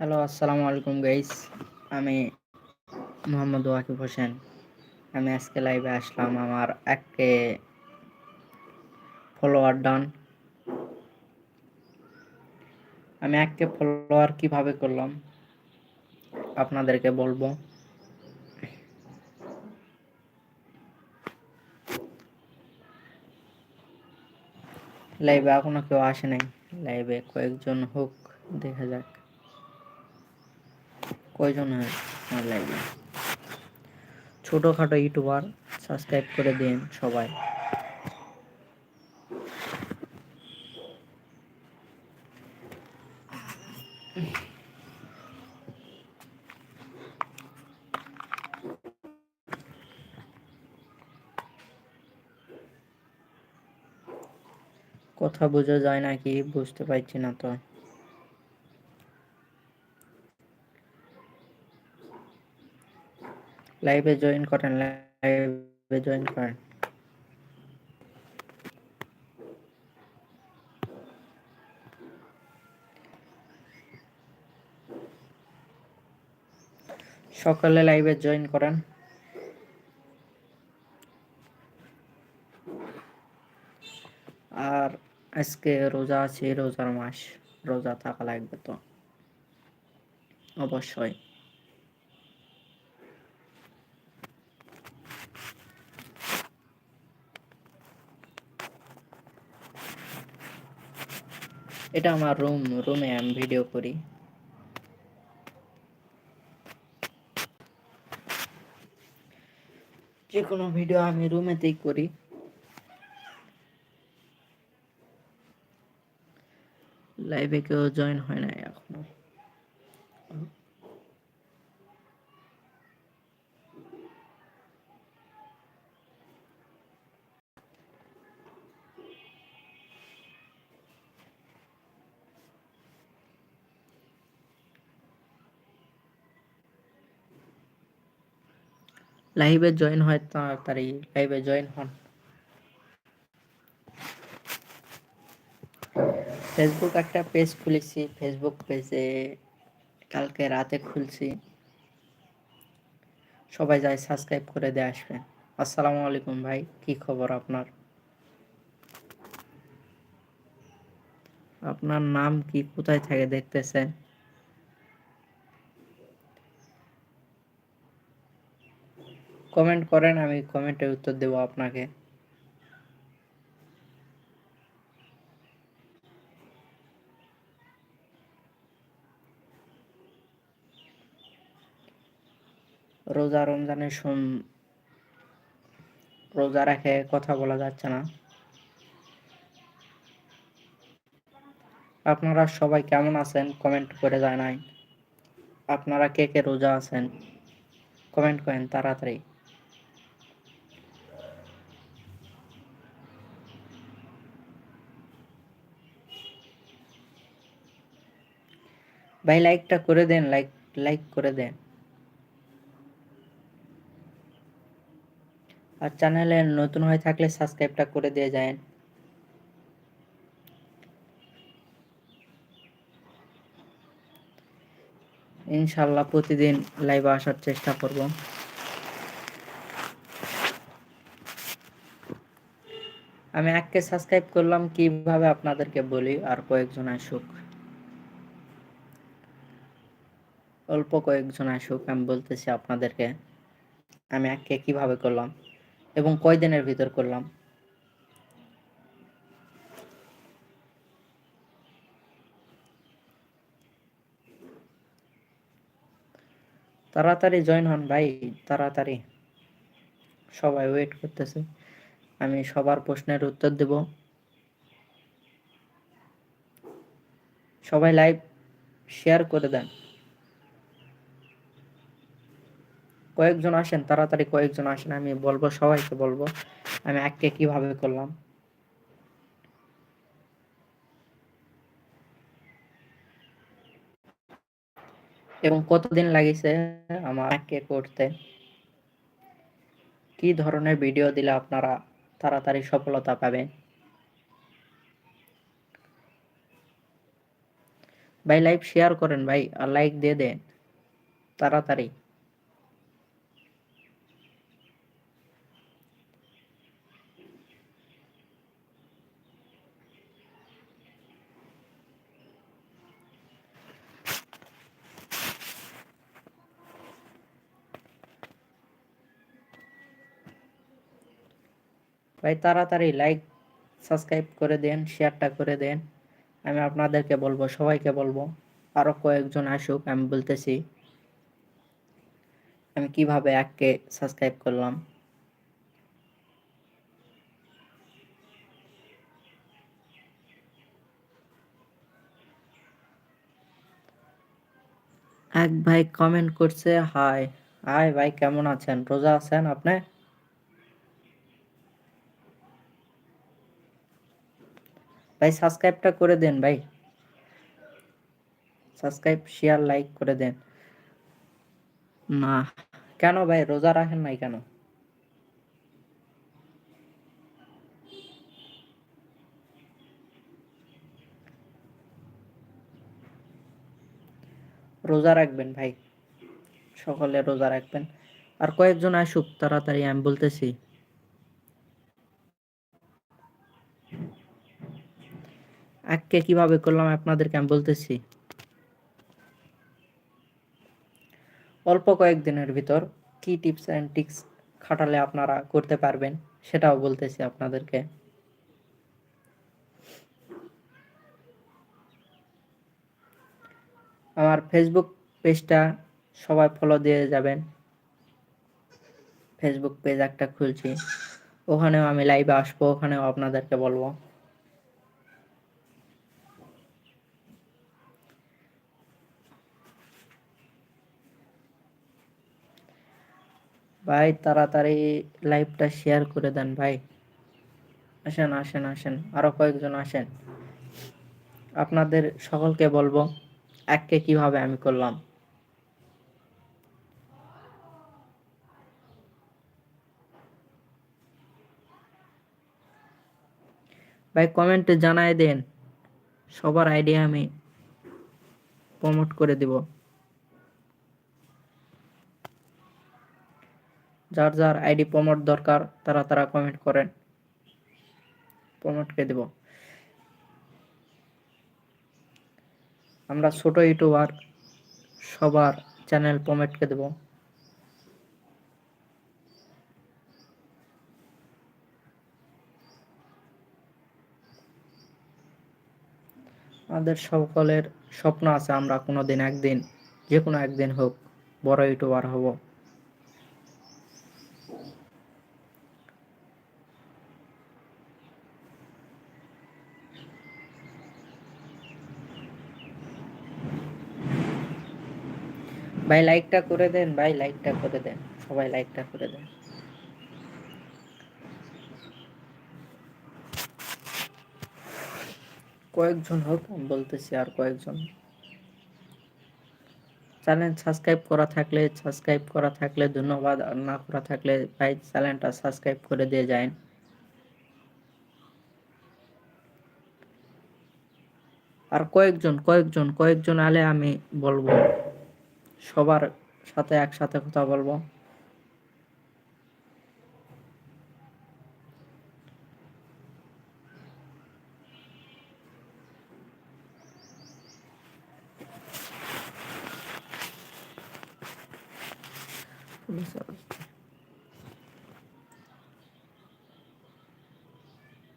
Hello আসসালামু আলাইকুম guys আমি মোহাম্মদ ওয়াকিব হোসেন। আমি আজকে লাইভে আসলাম আমার একে ফলোয়ার ডান আমি একে ফলোয়ার কীভাবে করলাম, আপনাদেরকে বলব। লাইভে এখনও কেউ আসে নাই। লাইভে কয়েকজন হোক, দেখা যাক। কয়জন আমার লাইভে ছোটোখাটো ইউটিউবার সাবস্ক্রাইব করে দিন সবাই। কথা বোঝা যায় নাকি? বুঝতে পারছি না তো। লাইভে জয়েন করেন লাইভে জয়েন করেন। সকালে লাইভে জয়েন করেন। আর আজকে রোজা আছে, রোজার মাস, রোজা থাকা লাগবে তো। অবশ্যই। এটা আমার রুম রুমে আমি ভিডিও করি। যে কোনো ভিডিও আমি রুমেতেই করি। লাইভে কেউ জয়েন হয় না এখনও। লাইভে জয়েন হয় তাড়াতাড়ি লাইভে জয়েন হন। ফেসবুক একটা পেজ খুলেছি ফেসবুক পেজে কালকে রাতে খুলছি। সবাই যায় সাবস্ক্রাইব করে দিয়ে আসবেন আসসালামু আলাইকুম ভাই, কি খবর আপনার? আপনার নাম কি, কোথায় থাকে দেখতেছেন? কমেন্ট করেন, আমি কমেন্টে উত্তর দেব আপনাকে। রোজা রমজানের সোম, রোজা রেখে কথা বলা যাচ্ছে না। আপনারা সবাই কেমন আছেন? কমেন্ট করে জানাই। আপনারা কে কে রোজা আছেন? কমেন্ট করেন তাড়াতাড়ি। ভাই লাইকটা করে দেন লাইক লাইক করে দেন। আর চ্যানেলে নতুন হয়ে থাকলে সাবস্ক্রাইবটা করে দিয়ে যায় ইনশাল্লাহ প্রতিদিন লাইভে আসার চেষ্টা করব। আমি এককে সাবস্ক্রাইব করলাম, কীভাবে আপনাদেরকে বলি? আর কয়েকজন আসুক। অল্প কয়েকজন আসুক, আমি বলতেছি আপনাদেরকে, আমি এককে কীভাবে করলাম এবং কয়দিনের ভিতর করলাম। তাড়াতাড়ি জয়েন হন ভাই, তাড়াতাড়ি। সবাই ওয়েট করতেছে। আমি সবার প্রশ্নের উত্তর দেব। সবাই লাইভ শেয়ার করে দেন। কয়েকজন আসেন, তাড়াতাড়ি কয়েকজন আসেন, আমি বলব, সবাইকে বলব, আমি এককে কীভাবে করলাম? এবং কতদিন লাগিছে এককে করতে? কি ধরনের ভিডিও দিলে আপনারা তাড়াতাড়ি সফলতা পাবেন? ভাই লাইভ শেয়ার করেন ভাই, আর লাইক দিয়ে দেন, তাড়াতাড়ি। ভাই, তাড়াতাড়ি লাইক সাবস্ক্রাইব করে দেন শেয়ারটা করে দেন। আমি আপনাদেরকে বলব, সবাইকে বলব, আরও কয়েকজন আসুক, আমি বলতেছি, আমি কীভাবে এককে সাবস্ক্রাইব করলাম। এক ভাই কমেন্ট করছে হাই হাই ভাই, কেমন আছেন? রোজা আছেন আপনি? ভাই সাবস্ক্রাইবটা করে দেন ভাই। সাবস্ক্রাইব শেয়ার লাইক করে দেন। না, কেন ভাই? রোজা রাখেন নাই কেন? রোজা রাখবেন ভাই। সকলে রোজা রাখবেন। আর কয়েকজন আসুক, তাড়াতাড়ি, আমি বলতেছি। এককে কীভাবে করলাম আপনাদেরকে আমি বলতেছি। অল্প কয়েকদিনের ভিতর কি টিপস অ্যান্ড টিক্স খাটালে আপনারা করতে পারবেন সেটাও বলতেছি আপনাদেরকে। আমার ফেসবুক পেজটা সবাই ফলো দিয়ে যাবেন। ফেসবুক পেজ একটা খুলছি। ওখানেও আমি লাইভে আসব, ওখানেও আপনাদেরকে বলব। ভাই, তাড়াতাড়ি লাইভটা শেয়ার করে দেন ভাই। আসেন আসেন আসেন, আরও কয়েকজন আসেন। আপনাদের সকলকে বলব, এককে কীভাবে আমি করলাম? ভাই কমেন্টে জানাই দেন, সবার আইডিয়া আমি প্রমোট করে দিব। যার যার আইডি প্রমোট দরকার, তারা তারা কমেন্ট করেন। প্রমোটকে দেব। আমরা ছোট ইউটিউবার, সবার চ্যানেল প্রমোটকে দেব। আমাদের সকলের স্বপ্ন আছে, আমরা কোনো দিন একদিন, যে কোনো একদিন হোক, বড় ইউটিউবার হব। ভাই লাইকটা করে দেন, ভাই লাইকটা করে দেন, সবাই লাইকটা করে দেন। কয়েকজন হোক, আমি বলতেছি আর কয়েকজন। চ্যানেল সাবস্ক্রাইব করা থাকলে সাবস্ক্রাইব করা থাকলে, ধন্যবাদ। আর না করা থাকলে, ভাই চ্যানেলটা সাবস্ক্রাইব করে দিয়ে যান। আর কয়েকজন কয়েকজন কয়েকজন আলে আমি বলব। সবার সাথে একসাথে কথা বলব।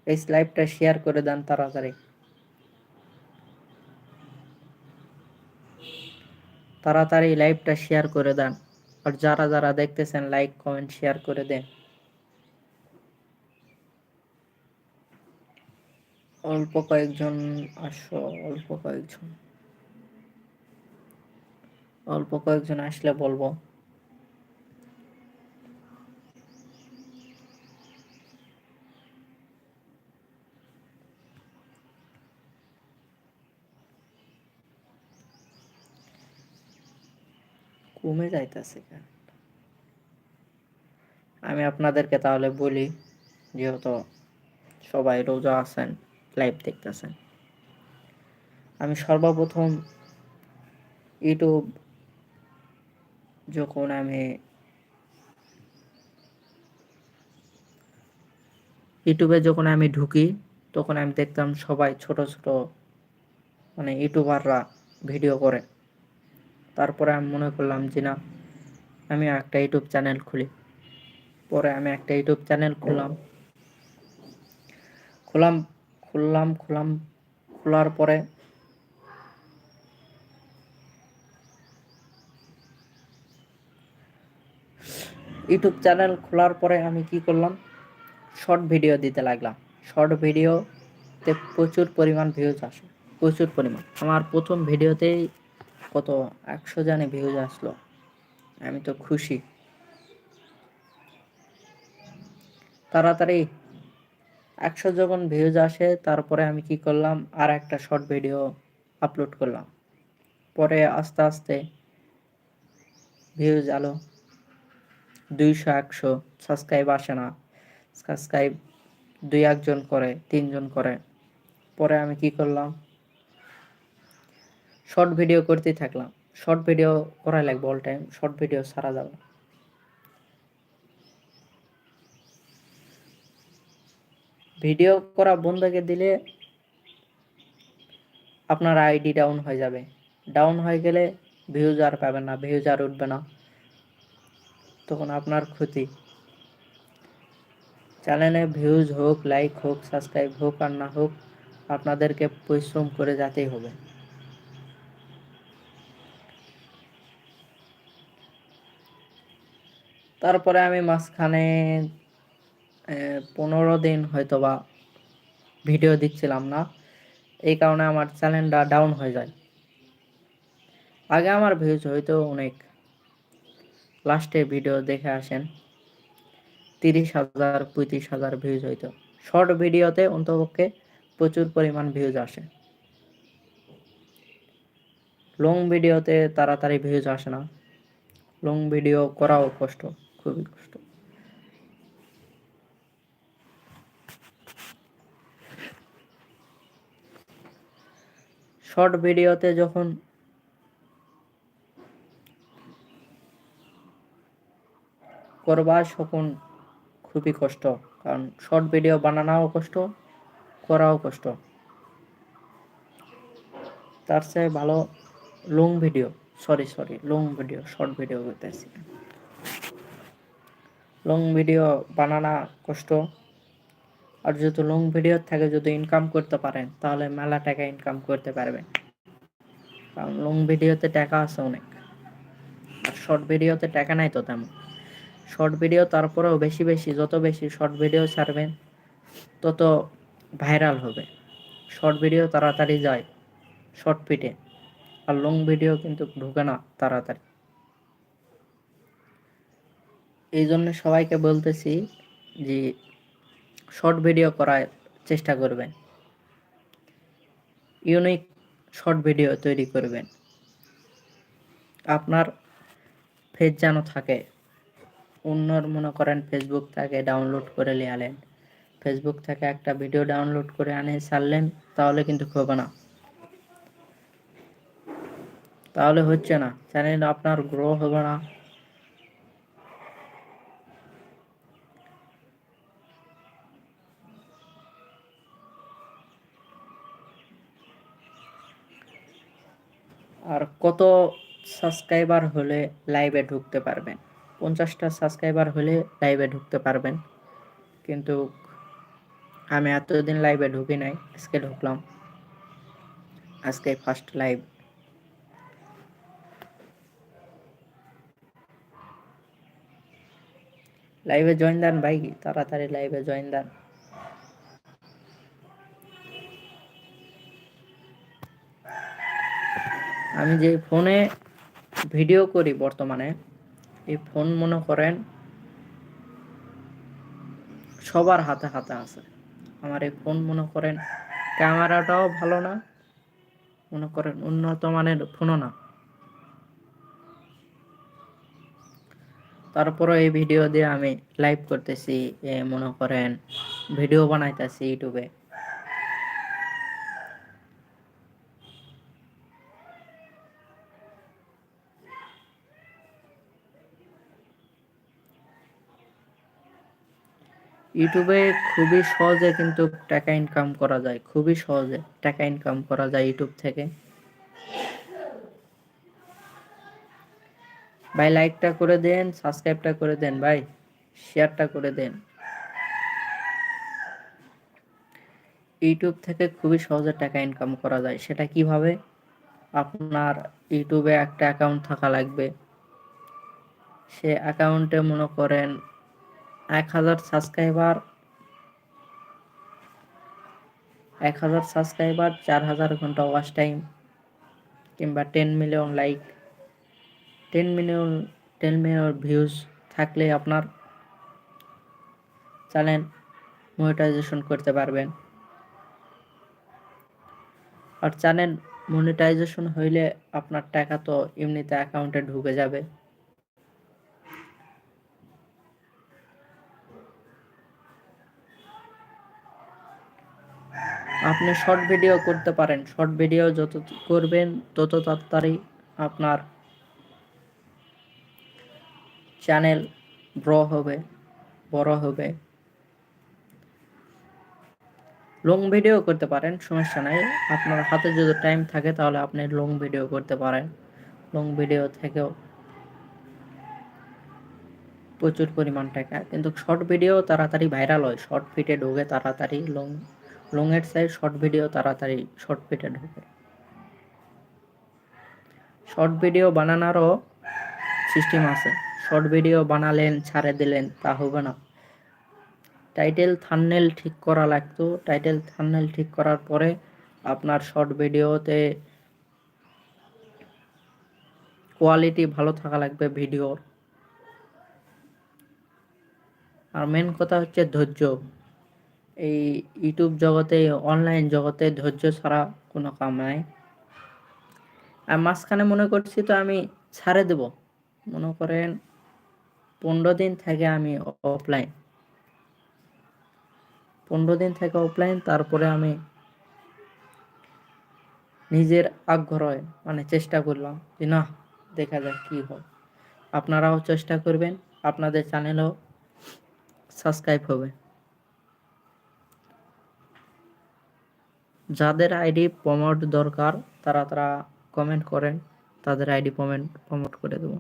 এই লাইভটা শেয়ার করে দেন তাড়াতাড়ি। তাড়াতাড়ি লাইভটা শেয়ার করে দেন আর যারা যারা দেখতেছেন, লাইক, কমেন্ট, শেয়ার করে দেন। অল্প কয়েকজন আসো, অল্প কয়েকজন। অল্প কয়েকজন আসলে বলব। কমে যাইতেছে আমি আপনাদেরকে তাহলে বলি, যেহেতু সবাই রোজা আছেন লাইভ দেখতেছেন, আমি সর্বপ্রথম ইউটিউব যখন আমি ইউটিউবে যখন আমি ঢুকি, তখন আমি দেখতাম সবাই ছোট ছোট মানে ইউটিউবাররা ভিডিও করে। তারপরে আমি মনে করলাম যে না, আমি একটা ইউটিউব চ্যানেল খুলি। পরে আমি একটা ইউটিউব চ্যানেল খুললাম। খুললাম খুললাম খুললাম খোলার পরে ইউটিউব চ্যানেল খোলার পরে আমি কি করলাম? শর্ট ভিডিও দিতে লাগলাম। শর্ট ভিডিওতে প্রচুর পরিমাণ ভিউজ আসে। প্রচুর পরিমাণ। আমার প্রথম ভিডিওতেই কত একশো জানে ভিউজ আসলো। আমি তো খুশি। তাড়াতাড়ি একশো যখন ভিউজ আসে, তারপরে আমি কি করলাম? আর একটা শর্ট ভিডিও আপলোড করলাম। পরে আস্তে আস্তে ভিউজ আলো। দুইশো, একশো সাবস্ক্রাইব আসে না। সাবস্ক্রাইব দুই একজন করে, তিনজন করে। পরে আমি কি করলাম? শর্ট ভিডিও করতেই থাকলাম। শর্ট ভিডিও করাই লাগবে অল টাইম শর্ট ভিডিও সারা যাবে ভিডিও করা বন্ধকে দিলে আপনার আইডি ডাউন হয়ে যাবে। ডাউন হয়ে গেলে ভিউজ আর পাবেন না। ভিউজ আর উঠবে না। তখন আপনার ক্ষতি। চ্যানেলে ভিউজ হোক লাইক হোক সাবস্ক্রাইব হোক আর না হোক, আপনাদেরকে পরিশ্রম করে যেতেই হবে। তারপরে আমি মাঝখানে পনেরো দিন হয়তো বা ভিডিও দিচ্ছিলাম না। এই কারণে আমার চ্যানেলটা ডাউন হয়ে যায়। আগে আমার ভিউজ হয়তো অনেক। লাস্টে ভিডিও দেখে আসেন। তিরিশ হাজার, পঁয়ত্রিশ হাজার ভিউজ হইতো শর্ট ভিডিওতে অন্তপক্ষে প্রচুর পরিমাণ ভিউজ আসে। লং ভিডিওতে তাড়াতাড়ি ভিউজ আসে না। লং ভিডিও করাও কষ্ট। খুবই কষ্ট। শর্ট ভিডিওতে যখন করবা তখন খুবই কষ্ট, কারণ শর্ট ভিডিও বানানোও কষ্ট, করাও কষ্ট। তার চেয়ে ভালো long video sorry sorry long video short video করতেছি। লং ভিডিও বানানো কষ্ট। আর যদি লং ভিডিও থেকে যদি ইনকাম করতে পারেন, তাহলে মেলা টাকা ইনকাম করতে পারবেন। কারণ লং ভিডিওতে টাকা আছে অনেক। আর শর্ট ভিডিওতে টাকা নাই তো তেমন। শর্ট ভিডিও তারপরেও বেশি বেশি, যত বেশি শর্ট ভিডিও ছাড়বেন, তত ভাইরাল হবে। শর্ট ভিডিও তাড়াতাড়ি যায় শর্ট পিটে আর লং ভিডিও কিন্তু ঢুকে না তাড়াতাড়ি। এই জন্য সবাইকে বলতেছি যে শর্ট ভিডিও করার চেষ্টা করবেন। ইউনিক শর্ট ভিডিও তৈরি করবেন। আপনার ফেজ যেন থাকে, অন্যর মনে করেন ফেসবুক থেকে ডাউনলোড করে নিয়ে আলেন ফেসবুক থেকে একটা ভিডিও ডাউনলোড করে আনে, ছাড়লেন, তাহলে কিন্তু হবে না। তাহলে হচ্ছে না চ্যানেল আপনার গ্রো হবে না। আর কত সাবস্ক্রাইবার হলে লাইভে ঢুকতে পারবেন? পঞ্চাশটা সাবস্ক্রাইবার হলে লাইভে ঢুকতে পারবেন। কিন্তু আমি এতদিন লাইভে ঢুকি নাই, আজকে ঢুকলাম। আজকে ফার্স্ট লাইভ লাইভে জয়েন দেন ভাই, তাড়াতাড়ি লাইভে জয়েন দেন। আমি যে ফোনে ভিডিও করি বর্তমানে, এই ফোন মনে করেন সবার হাতে হাতে আছে। আমার এই ফোন মনে করেন ক্যামেরাটাও ভালো না, মনে করেন উন্নত মানের ফোনও না। তারপরে এই ভিডিও দিয়ে আমি লাইভ করতেছি মনে করেন ভিডিও বানাইতেছি ইউটিউবে। ইউটিউবে খুবই সহজে কিন্তু টাকা ইনকাম করা যায়, খুবই সহজে টাকা ইনকাম করা যায় ইউটিউব থেকে। ভাই লাইকটা করে দেন সাবস্ক্রাইবটা করে দেন ভাই শেয়ারটা করে দেন। ইউটিউব থেকে খুবই সহজে টাকা ইনকাম করা যায়, সেটা কীভাবে? আপনার ইউটিউবে একটা অ্যাকাউন্ট থাকা লাগবে। সে অ্যাকাউন্টে মনে করেন এক হাজার সাবস্ক্রাইবার এক হাজার সাবস্ক্রাইবার চার হাজার ঘণ্টা ওয়াচ টাইম কিংবা ten million like ten million ten million views থাকলে আপনার চ্যানেল মনিটাইজেশন করতে পারবেন। আর চ্যানেল মনিটাইজেশন হইলে আপনার টাকা তো এমনিতে অ্যাকাউন্টে ঢুকে যাবে। আপনি শর্ট ভিডিও করতে পারেন। শর্ট ভিডিও যত করবেন, তত তাড়াতাড়ি আপনার চ্যানেল ব্র হবে, বড় হবে। লং ভিডিও করতে পারেন, সমস্যা নাই। আপনার হাতে যদি টাইম থাকে, তাহলে আপনি লং ভিডিও করতে পারেন। লং ভিডিও থেকেও প্রচুর পরিমাণ টাকা। কিন্তু শর্ট ভিডিও তাড়াতাড়ি ভাইরাল হয়। শর্ট ফিটে ঢোকে তাড়াতাড়ি লং লংয়ের সাইজ শর্ট ভিডিও তাড়াতাড়ি শর্ট ফিটে ঢোকে। শর্ট ভিডিও বানানোরও সিস্টেম আছে। শর্ট ভিডিও বানালেন, ছাড়ে দিলেন, তা হবে না। টাইটেল থাননেল ঠিক করা লাগতো। টাইটেল থাননেল ঠিক করার পরে আপনার শর্ট ভিডিওতে কোয়ালিটি ভালো থাকা লাগবে ভিডিওর আর মেন কথা হচ্ছে ধৈর্য। এই ইউটিউব জগতে অনলাইন জগতে ধৈর্য ছাড়া কোনো কাম নাই। আর মাঝখানে মনে করছি তো আমি ছাড়ে দেব। মনে করেন পনেরো দিন থেকে আমি অফলাইন পনেরো দিন থেকে অফলাইন তারপরে আমি নিজের আগ্রহে মানে চেষ্টা করলাম যে, না, দেখা যাক কি হয়। আপনারাও চেষ্টা করবেন, আপনাদের চ্যানেলও সাবস্ক্রাইব হবে। যাদের আইডি প্রমোট দরকার, তারা তারা কমেন্ট করেন, তাদের আইডি প্রমেন্ট প্রমোট করে দেবো।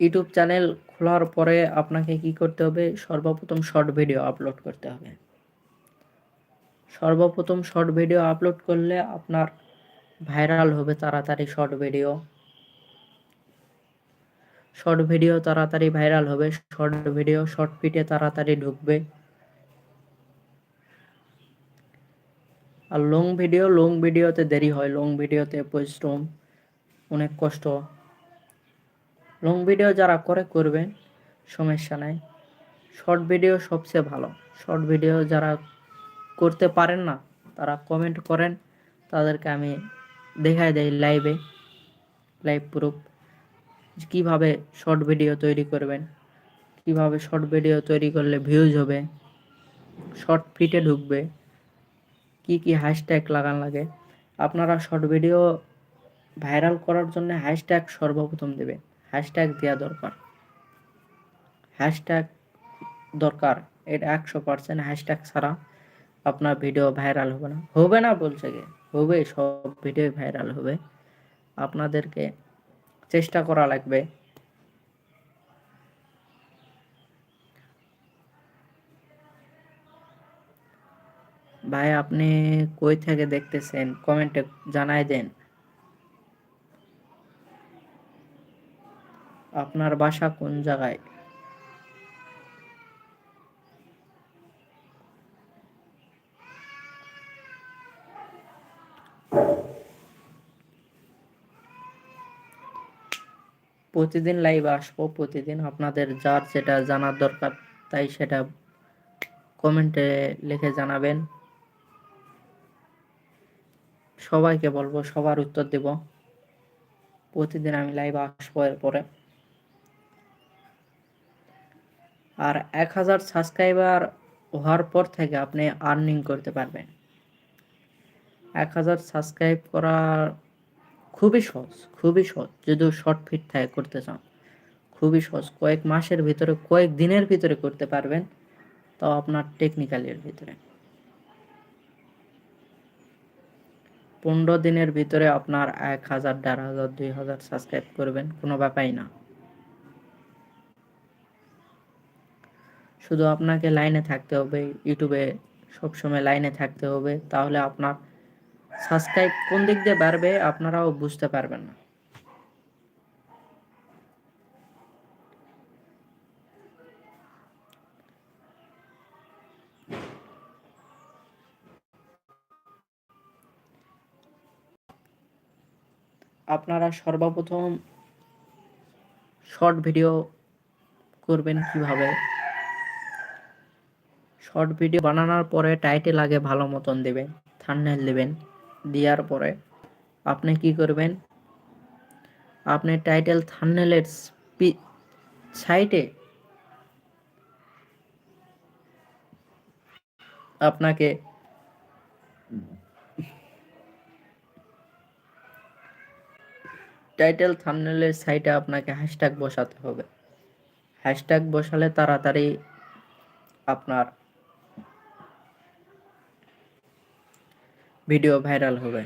ইউটিউব চ্যানেল খোলার পরে আপনাকে কি করতে হবে? সর্বপ্রথম শর্ট ভিডিও আপলোড করতে হবে। সর্বপ্রথম শর্ট ভিডিও আপলোড করলে আপনার ভাইরাল হবে তাড়াতাড়ি শর্ট ভিডিও। শর্ট ভিডিও তাড়াতাড়ি ভাইরাল হবে শর্ট ভিডিও শর্ট পিটে তাড়াতাড়ি ঢুকবে। আর লং ভিডিও লং ভিডিওতে দেরি হয় লং ভিডিওতে পরিশ্রম, অনেক কষ্ট। লং ভিডিও যারা করে, করবেন, সমস্যা নাই। শর্ট ভিডিও সবচেয়ে ভালো। শর্ট ভিডিও যারা করতে পারেন না, তারা কমেন্ট করেন, তাদেরকে আমি দেখাই দেই লাইভে লাইভ প্রুফ কীভাবে শর্ট ভিডিও তৈরি করবেন, কীভাবে শর্ট ভিডিও তৈরি করলে ভিউজ হবে শর্ট ফিটে ঢুকবে, কি কি হ্যাশট্যাগ লাগান লাগে। আপনারা শর্ট ভিডিও ভাইরাল করার জন্য হ্যাশট্যাগ সর্বপ্রথম দেবে হ্যাশট্যাগ দেওয়া দরকার। হ্যাশট্যাগ দরকার। এটা একশো পার্সেন্ট হ্যাশট্যাগ ছাড়া আপনার ভিডিও ভাইরাল হবে না। হবে না বলছে গে হবে, সব ভিডিও ভাইরাল হবে। আপনাদেরকে চেষ্টা করা লাগবে। ভাই, আপনি কই থেকে দেখতেছেন? কমেন্টে জানাই দেন। আপনার বাসা কোন জায়গায়? প্রতিদিন লাইভ আসব, প্রতিদিন আপনাদের যার যেটা জানার দরকার, তাই সেটা কমেন্টে লিখে জানাবেন। সবাইকে বলব, সবার উত্তর দেব। প্রতিদিন আমি লাইভ আসব এরপরে। আর এক হাজার সাবস্ক্রাইবার হওয়ার পর থেকে আপনি আর্নিং করতে পারবেন। এক হাজার সাবস্ক্রাইব করার খুবই সহজ খুবই সহজ। যদি শর্ট ফিট থাকে, করতে চান খুবই সহজ। কয়েক মাসের ভিতরে, কয়েক দিনের ভিতরে করতে পারবেন। তাও আপনার টেকনিক্যালের ভিতরে। পনেরো দিনের ভিতরে আপনার এক হাজার, দেড় হাজার, দুই হাজার সাবস্ক্রাইব করবেন। কোনো ব্যাপারই না। শুধু আপনাকে লাইনে থাকতে হবে। ইউটিউবে সবসময় লাইনে থাকতে হবে। তাহলে আপনার সাবস্ক্রাইব কোন দিক দিয়ে বাড়বে আপনারাও বুঝতে পারবেন না। আপনারা সর্বপ্রথম শর্ট ভিডিও করবেন কীভাবে? শর্ট ভিডিও বানানোর পরে টাইটেল আগে ভালো মতন দেবেন থান্নেল দেবেন। দেওয়ার পরে আপনি কি করবেন? আপনি টাইটেল থান্নেলের সাইটে আপনাকে টাইটেল থাম্বনেলের সাইটে আপনাকে হ্যাশট্যাগ বসাতে হবে। হ্যাশট্যাগ বসালে তাড়াতাড়ি আপনার ভিডিও ভাইরাল হবে।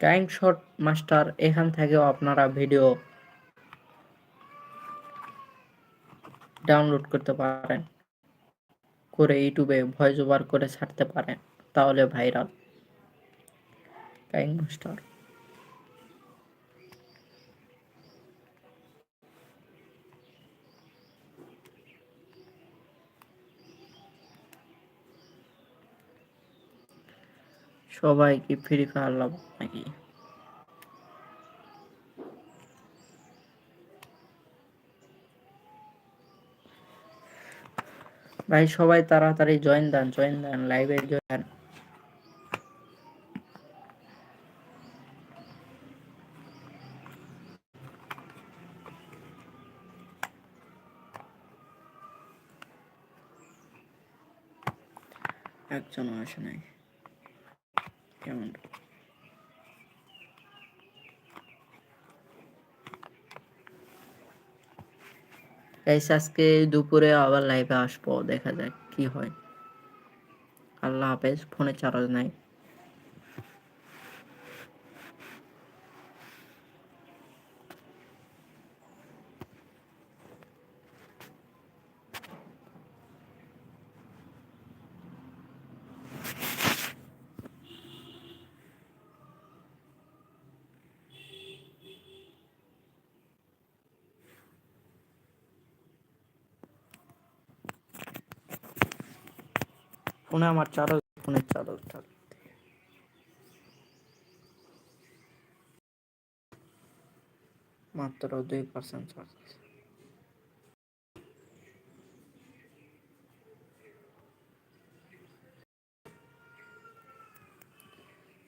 টাইম শট মাস্টার এখান থেকেও আপনারা ভিডিও ডাউনলোড করতে পারেন, করে ইউটিউবে ভয়েস ওভার করে ছাড়তে পারেন, তাহলে ভাইরাল মাস্টার সবাই কি ফ্রি ফায়ার লাভ নাকি? ভাই সবাই তাড়াতাড়ি জয়েন দেন জয়েন দেন লাইভে জয়েন একজন আসে নাই। কেমন? গাইস আজকে দুপুরে আবার লাইভে আসব, দেখা যাক কি হয়। আল্লাহ হাফেজ, ফোনে চার্জ নাই। ফোনে আমার চার্জ ফোনের চার্জটা মাত্র দুই পার্সেন্ট চার্জ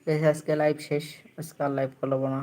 আছে আজকে লাইভ শেষ আজকে আর লাইভ করব না